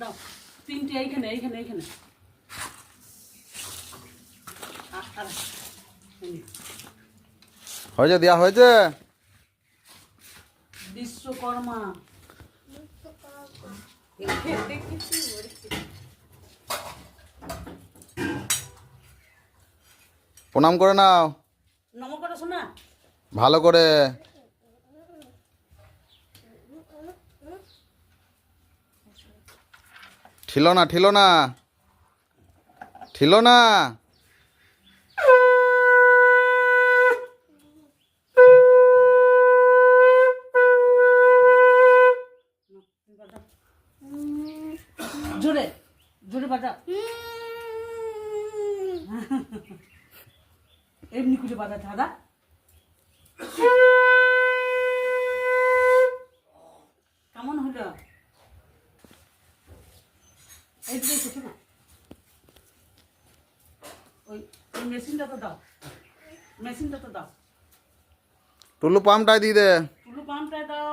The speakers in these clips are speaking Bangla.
দাও। তিনটে এইখানে এইখানে এইখানে। হয়েছে দেওয়া হয়েছে? বিশ্বকর্মা। প্রণাম করে নাও। নম করো শোনা ভালো করে। ঠিল না ঠিল না ঠিল না কেমন হলো এই দিকে এসেছ না ওই ওই মেশিনটা তো দাও। মেশিনটা তো দাও। টুলু পাম্পটাই দিয়ে দে। টুলু পাম্পটায় দাও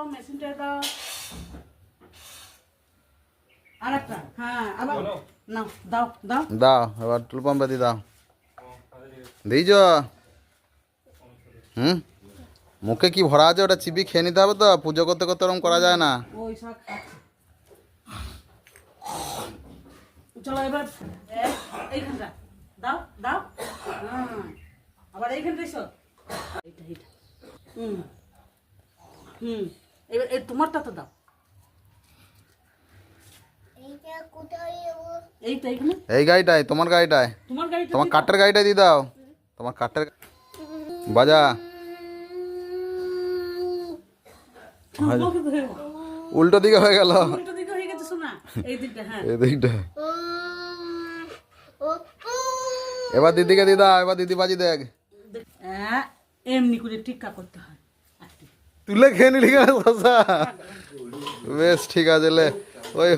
আর হ্যাঁ আবার নাও দাও দাও। দাও এবার টুলু পাম্পটা দিয়ে দাও। দিয়েছ? হুম? মুখে কি ভরা আছে? ওটা চিবি খেয়ে নিতে হবে তো। পুজো করতে করতে ওরকম করা যায় না। ওই সব চলো এবার এ- এইখানটা দাও দাও হ্যাঁ আবার এইখানটা এসো এইটা এইটা হুম হুম এবার এই তোমারটা তো দাও এইটা এইখানে এই গাড়িটায় তোমার গাড়িটায় তোমার গাড়িটা তোমার কাঠের গাড়িটা দিয়ে দাও তোমার কাঠের বাজা উল্টো দিকে হয়ে গেল উল্টো দিকে হয়ে গেছে শোনা এই দিকটা হ্যাঁ এই দিকটা এবার দিদিকে দিদা এবার দিদি বাজি দেখ। দেখ, এমনি করে টিক্কা করতে হয়। তুলে খেয়ে নিলি শশা বেশ ঠিক আছে লে। ওই